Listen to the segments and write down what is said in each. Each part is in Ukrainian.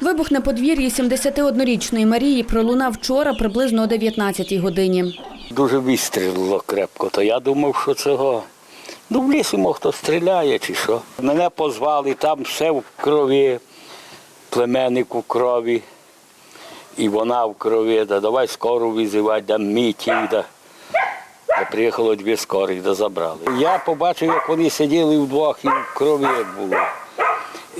Вибух на подвір'ї 71-річної Марії пролунав вчора приблизно о 19-й годині. Дуже вистрілило крепко, то я думав, що цього. Ну, в лісі, мов хто стріляє чи що. Мене позвали, там все в крові, племенник у крові, і вона в крові, да давай скору визивати, да мітів, да. Да приїхало дві скорі, да забрали. Я побачив, як вони сиділи вдвох і в крові було.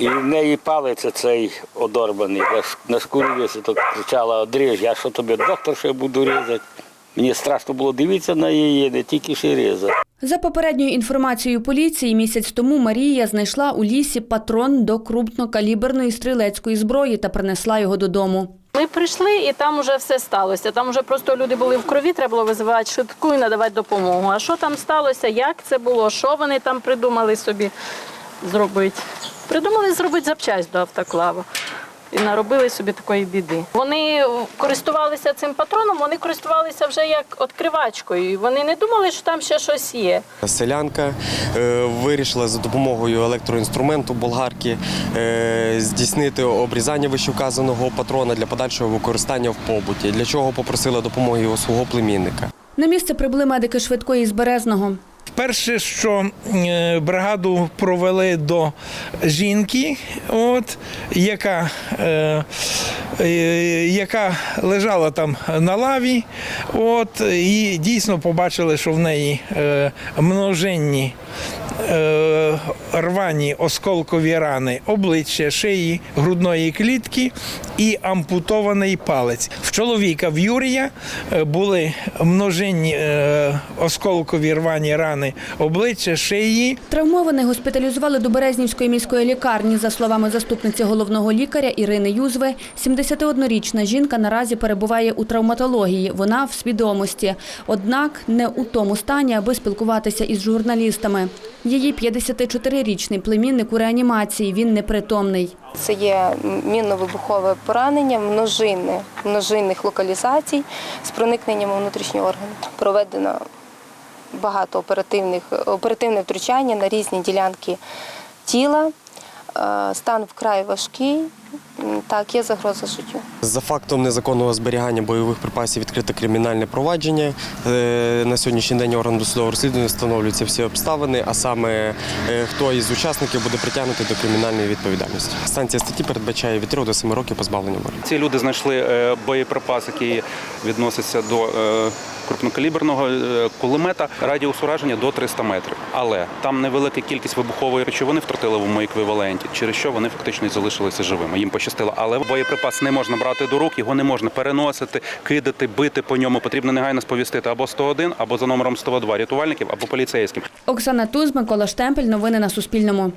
І в неї палець цей одорваний, я на шкурі висить, кричала, одріж, я що тобі доктор ще буду різати. Мені страшно було дивитися на її, не тільки ще різати. За попередньою інформацією поліції, місяць тому Марія знайшла у лісі патрон до крупнокаліберної стрілецької зброї та принесла його додому. Ми прийшли і там вже все сталося. Там вже просто люди були в крові, треба було визивати швидку і надавати допомогу. А що там сталося, як це було, що вони там придумали собі зробити? Придумали зробити запчасть до автоклава. І наробили собі такої біди. Вони користувалися цим патроном, вони користувалися вже як відкривачкою. Вони не думали, що там ще щось є. Селянка е, вирішила за допомогою електроінструменту болгарки е, здійснити обрізання вищевказаного патрона для подальшого використання в побуті, для чого попросила допомоги у свого племінника. На місце прибули медики швидкої з Березного. Перше, що е, бригаду провели до жінки, от, яка, е, яка лежала там на лаві, от, і дійсно побачили, що в неї е, множинні е, рвані осколкові рани обличчя, шиї, грудної клітки і ампутований палець. В чоловіка в Юрія е, були множинні осколкові рвані рани обличчя, шиї. Травмованих госпіталізували до Березнівської міської лікарні. За словами заступниці головного лікаря Ірини Юзви, 71-річна жінка наразі перебуває у травматології. Вона в свідомості, однак не у тому стані, аби спілкуватися із журналістами. Її 54-річний племінник у реанімації. Він непритомний. Це є мінно-вибухове поранення множини, множинних локалізацій з проникненням у внутрішні органи. Проведено багато оперативних оперативне втручання на різні ділянки тіла. Е, Стан вкрай важкий. Так, є загроза життю. За фактом незаконного зберігання бойових припасів відкрите кримінальне провадження. Е, На сьогоднішній день орган досудового розслідування встановлюються всі обставини, а саме е, хто із учасників буде притягнутий до кримінальної відповідальності. Санкція статті передбачає від 3 до 7 років позбавлення волі. Ці люди знайшли е, боєприпас, який відноситься до крупнокаліберного кулемета радіус ураження до 300 метрів. Але там невелика кількість вибухової речовини в тротиловому еквіваленті, через що вони фактично і залишилися живими. Їм пощастило. Але боєприпас не можна брати до рук, його не можна переносити, кидати, бити по ньому. Потрібно негайно сповістити або 101, або за номером 102 рятувальників, або поліцейським. Оксана Туз, Микола Штемпель. Новини на Суспільному.